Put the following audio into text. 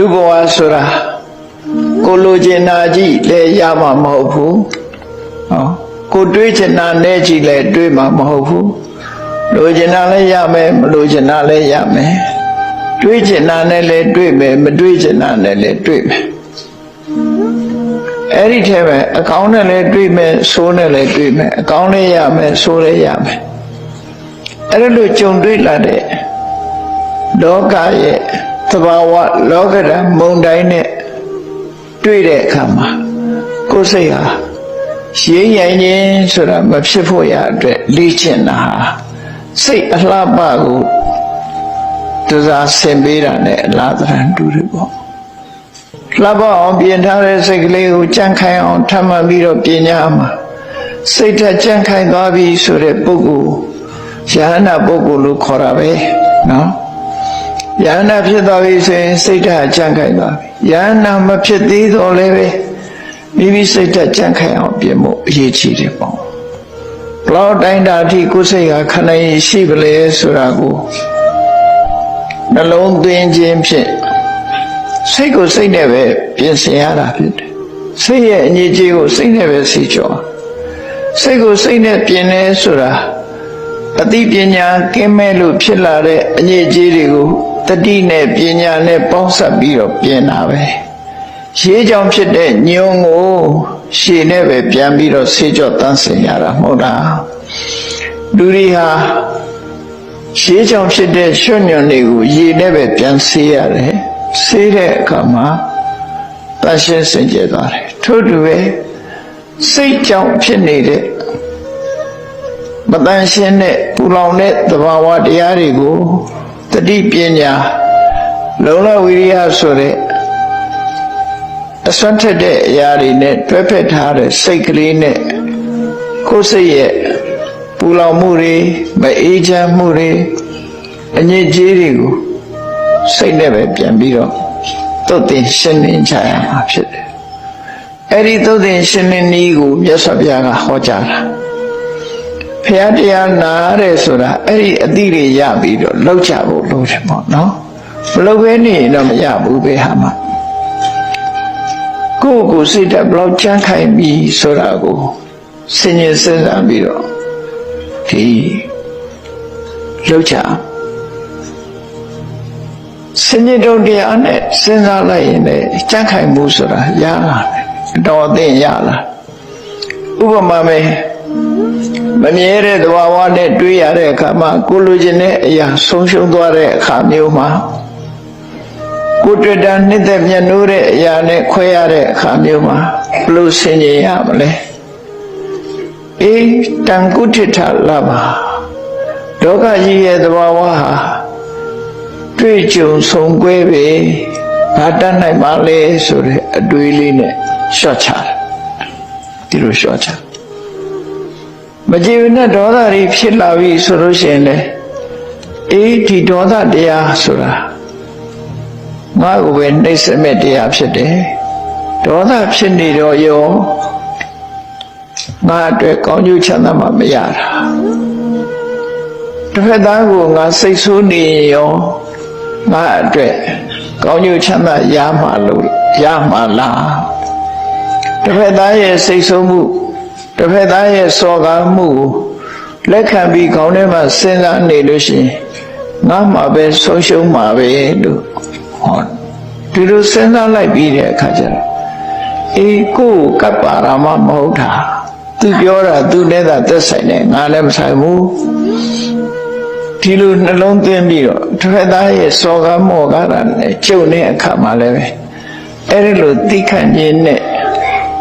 လူဘဝဆိုတာကိုလိုချင်တာကြီးလည်းရမှာမဟုတ်ဘူးဟောကိုတွေးချင်တာနဲ့ကြီးလည်းတွေးမှာမဟုတ်ဘူးလိုချင်တာလည်းရမယ်မလိုချင်တာလည်းရမယ်တွေးချင်တာနဲ့လည်းတွေးမယ်မတွေးချင်တာနဲ့လည်းတွေးမယ်အဲ့ဒီထဲမှာအကောင်းနဲ့လည်းတွေးမယ်ဆိုးနဲ့လည်းတွေးမယ်အကောင်းလည်းရမယ်ဆိုးလည်းရမယ်အဲ့ဒါလို့ကြုံတွေ့လာတဲ့လောကရဲ့ သဘာဝလောကဓာတ်မုံတိုင်းနဲ့တွေ့တဲ့အခါမှာကိုယ်စိတ်ဟာရင်းရိုင်ခြင်းဆိုတာမဖြစ်ဖို့ရအတွက်လေ့ကျင့်တာဟာစိတ်အလှပကိုတစားဆင်ပေးတာနဲ့အလားတရန်တူတယ်ပေါ့လှပအောင်ပြင်ထားတဲ့စိတ်ကလေးကိုကြံ့ခိုင်အောင်ထပ်မှန်ပြီးတော့ပြင်ညာမှာစိတ်ထက်ကြံ့ခိုင်သွားပြီဆိုတဲ့ပုဂ္ဂိုလ်ယဟနာပုဂ္ဂိုလ်လို့ခေါ်တာပဲနော် ယဟနာဖြစ်သွားပြီဆိုရင်စိတ်ဓာတ်ကြံ့ခိုင်သွားပြီယဟနာမဖြစ်သေးတော့လည်းပဲမိမိစိတ်ဓာတ်ကြံ့ခိုင်အောင်ပြင်ဖို့အရေးကြီးတယ်ပေါ့ဘလောက်တိုင်းတာအထိကိုယ်စိတ်ကခဏရင်ရှိပလေဆိုတာကိုနှလုံးသွင်းခြင်းဖြင့်စိတ်ကိုစိတ်နဲ့ပဲပြင်ဆင်ရတာဖြစ်တယ်စိတ်ရဲ့အငြိကြီးကိုစိတ်နဲ့ပဲစီကျော်စိတ်ကိုစိတ်နဲ့ပြင်လဲဆိုတာအသိပညာကင်းမဲ့လို့ဖြစ်လာတဲ့အညစ်အကြေးတွေကို တတိနဲ့ပညာနဲ့ပေါင်းစပ်ပြီးတော့ပြင်တာပဲရေးကြောင်ဖြစ်တဲ့ညုံကိုရှည်နဲ့ပဲပြန်ပြီးတော့ဆေးကြောတန်းစင်ရတာမဟုတ်လားလူတွေဟာရှည်ကြောင်ဖြစ်တဲ့ရွှွညွန်တွေကိုရေနဲ့ပဲပြန်ဆေးရတယ်ဆေးတဲ့အခါမှာတန်ရှင်းစင်ကြယ်သွားတယ်ထို့တူပဲစိတ်ကြောင့်ဖြစ်နေတဲ့မတန်ရှင်းတဲ့ပူလောင်တဲ့သဘာဝတရားတွေကို တတိပညာလုံလဝိရိယဆိုတဲ့အစွမ်းထက်တဲ့အရာတွေနဲ့တွဲဖက်ထားတဲ့စိတ်ကလေးနဲ့ကိုယ်စိတ်ရဲ့ပူလောင်မှုတွေမအေးချမ်းမှုတွေအညစ်အကြေးတွေကိုစိတ်နဲ့ပဲပြန်ပြီးတော့တုတ်တင်ရှင်းလင်းချရမှာဖြစ်တယ်။အဲ့ဒီတုတ်တင်ရှင်းလင်းနည်းကိုမြတ်စွာဘုရားကဟောကြားတာ။ ဖះတရားနာရဲဆိုတာအဲ့ဒီအတိတွေရပြီးတော့လောက်ချဖို့လိုတယ်ပေါ့နော်။မလောက်ဘဲနေရင်တော့မရဘူးပဲဟာမှာ။ကိုယ့်ကိုယ်စိတ်တက်ဘလောက်ကြမ်းခိုင်ပြီဆိုတာကိုစဉ်းကျင်စဉ်းစားပြီးတော့ဒီလောက်ချစဉ္ညတုံတရားနဲ့စဉ်းစားလိုက်ရင်လည်းကြံ့ခိုင်မှုဆိုတာရလာတယ်တော်အသင့်ရလာဥပမာပဲ မမြဲတဲ့သဘာဝနဲ့တွေးရတဲ့အခါမှာကိုလိုချင်တဲ့အရာဆုံးရှုံးသွားတဲ့အခါမျိုးမှာကိုတွေ့တာနှစ်သက်မြတ်နိုးတဲ့အရာနဲ့ခွဲရတဲ့အခါမျိုးမှာဘယ်လိုဆင်ခြင်ရမလဲအေးတန်ကုဋ္ဌထလာပါလောကကြီးရဲ့သဘာဝဟာတွေ့ကြုံဆုံကွဲပဲဘာတတ်နိုင်ပါလဲဆိုတဲ့အတွေးလေးနဲ့ရှော့ချတယ်ဒီလိုရှော့ချ မကြည်ဝနဲ့ဒေါသတွေဖြစ်လာပြီဆိုလို့ရှိရင်လေအေးဒီဒေါသတရားဆိုတာငါ့ကိုပဲနှိမ့်စမဲ့တရားဖြစ်တယ်ဒေါသဖြစ်နေတော့ရောငါအတွက်ကောင်းကျိုးချမ်းသာမှမရတာတစ်ဖက်သားကိုငါစိတ်ဆိုးနေရောငါအတွက်ကောင်းကျိုးချမ်းသာရမှာလို့ရမှာလားတစ်ဖက်သားရဲ့စိတ်ဆိုးမှု တစ်ဖက်သားရဲ့စော်ကားမှုကိုလက်ခံပြီးခေါင်းထဲမှာစဉ်းစားနေလို့ရှိရင်ငါမှာပဲဆုံးရှုံးမှာပဲလို့ဟောဒီလိုစဉ်းစားလိုက်ပြီးတဲ့အခါကျတော့အေးကိုယ်ကပ်ပါရမမဟုတ်တာသူပြောတာသူနဲ့သာသက်ဆိုင်တယ်ငါလည်းမဆိုင်ဘူးဒီလိုနှလုံးသွင်းပြီးတော့တစ်ဖက်သားရဲ့စော်ကားမော်ကားတာနဲ့ကျုံတဲ့အခါမှာလည်းပဲအဲ့ဒီလိုသိခန့်ခြင်းနဲ့